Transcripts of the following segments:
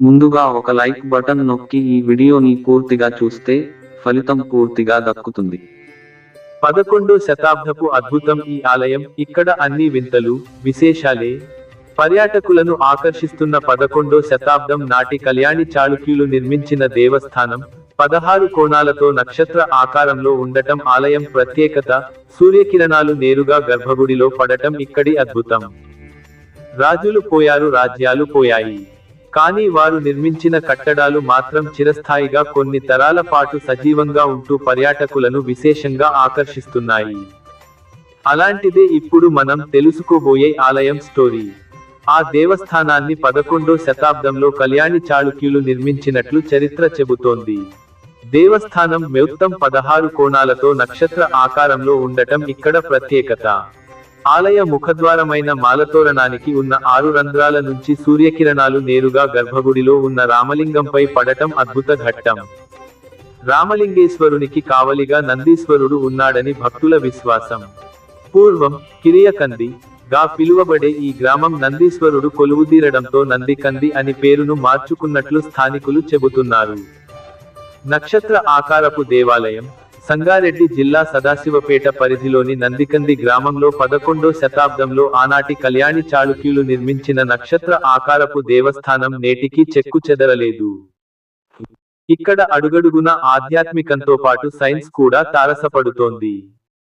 ముందుగా ఒక like button నొక్కి ఈ వీడియోని పూర్తిగా చూస్తే ఫలితం పూర్తిగా దక్కుతుంది. పదకొండో శతాబ్దపు అద్భుతం ఈ ఆలయం ఇక్కడ అన్ని వింతలు విశేషాలే. పర్యాటకులను ఆకర్షిస్తున్న పదకొండో శతాబ్దం నాటి కళ్యాణి చాళుక్యులు నిర్మించిన దేవస్థానం పదహారు కోణాలతో నక్షత్ర ఆకారంలో ఉండటం ఆలయం ప్రత్యేకత సూర్యకిరణాలు నేరుగా గర్భగుడిలో పడటం ఇక్కడి అద్భుతం. రాజులు పోయారు రాజ్యాలు పోయాయి. కానీ వారు నిర్మించిన కట్టడాలు మాత్రం చిరస్థాయిగా కొన్ని తరాల పాటు సజీవంగా ఉంటూ పర్యాటకులను విశేషంగా ఆకర్షిస్తున్నాయి. అలాంటిదే ఇప్పుడు మనం తెలుసుకోబోయే ఆలయం స్టోరీ. ఆ దేవస్థానాన్ని పదకొండో శతాబ్దంలో కళ్యాణి చాళుక్యులు నిర్మించినట్లు చరిత్ర చెబుతోంది. దేవస్థానం మొత్తం పదహారు కోణాలతో నక్షత్ర ఆకారంలో ఉండటం ఇక్కడ ప్రత్యేకత. ఆలయ ముఖద్వారమైన మాలతోరణానికి ఉన్న ఆరు రంధ్రాల నుంచి సూర్యకిరణాలు నేరుగా గర్భగుడిలో ఉన్న రామలింగంపై పడటం అద్భుత ఘట్టం. రామలింగేశ్వరునికి కావలిగా నందీశ్వరుడు ఉన్నాడని భక్తుల విశ్వాసం. పూర్వం కిరియకంది గా పిలువబడే ఈ గ్రామం నందీశ్వరుడు కొలువుదీరడంతో నందికంది అని పేరును మార్చుకున్నట్లు స్థానికులు చెబుతున్నారు. నక్షత్ర ఆకారపు దేవాలయం సంగారెడ్డి జిల్లా సదాశివపేట పరిధిలోని నందికంది గ్రామంలో పదకొండో శతాబ్దంలో ఆనాటి కళ్యాణి చాళుక్యులు నిర్మించిన నక్షత్ర ఆకారపు దేవస్థానం నేటికి చెక్కు చెదరలేదు. ఇక్కడ అడుగడుగున ఆధ్యాత్మికంతో పాటు సైన్స్ కూడా తారసపడుతోంది.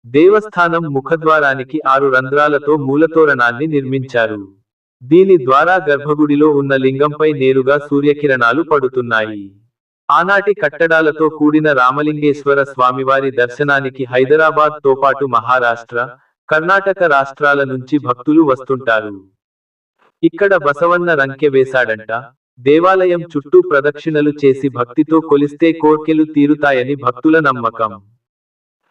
దేవస్థానం ముఖద్వారానికి ఆరు రంధ్రాలతో మూలతోరణాన్ని నిర్మించారు. దీని ద్వారా గర్భగుడిలో ఉన్న లింగంపై నేరుగా సూర్యకిరణాలు పడుతున్నాయి. ఆనాటి కట్టడాలతో కూడిన రామలింగేశ్వర స్వామివారి దర్శనానికి హైదరాబాద్తో పాటు మహారాష్ట్ర కర్ణాటక రాష్ట్రాల నుంచి భక్తులు వస్తుంటారు. ఇక్కడ బసవన్న రంకె వేశాడంట దేవాలయం చుట్టూ ప్రదక్షిణలు చేసి భక్తితో కొలిస్తే కోర్కెలు తీరుతాయని భక్తుల నమ్మకం.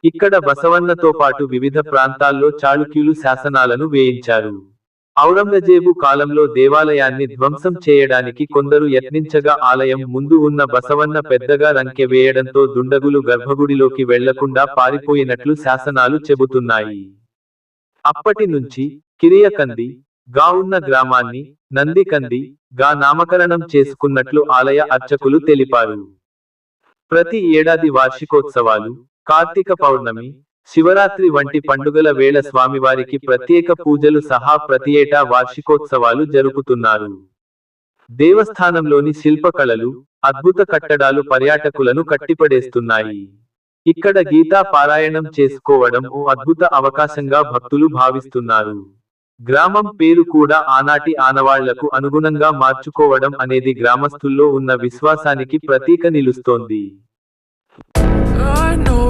ఇక్కడ బసవన్నతో పాటు వివిధ ప్రాంతాల్లో చాళుక్యులు శాసనాలను వేయించారు. ఔరంగజేబు కాలంలో దేవాలయాన్ని ధ్వంసం చేయడానికి కొందరు యత్నించగా ఆలయం ముందు ఉన్న బసవన్న పెద్దగా రంకె వేయడంతో దుండగులు గర్భగుడిలోకి వెళ్ళకుండా పారిపోయినట్లు శాసనాలు చెబుతున్నాయి. అప్పటి నుంచి కిరియకంది గా ఉన్న గ్రామాన్ని నందికంది గా నామకరణం చేసుకున్నట్లు ఆలయ అర్చకులు తెలిపారు. ప్రతి ఏడాది వార్షికోత్సవాలు కార్తీక పౌర్ణమి శివరాత్రి వంటి పండుగల వేళ స్వామివారికి ప్రత్యేక పూజలు సహా ప్రతి ఏటా వార్షికోత్సవాలు జరుపుతున్నారు. దేవస్థానంలోని శిల్పకళలు అద్భుత కట్టడాలు పర్యాటకులను కట్టిపడేస్తున్నాయి. ఇక్కడ గీతా పారాయణం చేసుకోవడం ఓ అద్భుత అవకాశంగా భక్తులు భావిస్తున్నారు. గ్రామం పేరు కూడా ఆనాటి ఆనవాళ్ళకు అనుగుణంగా మార్చుకోవడం అనేది గ్రామస్తుల్లో ఉన్న విశ్వాసానికి ప్రతీక నిలుస్తోంది. I know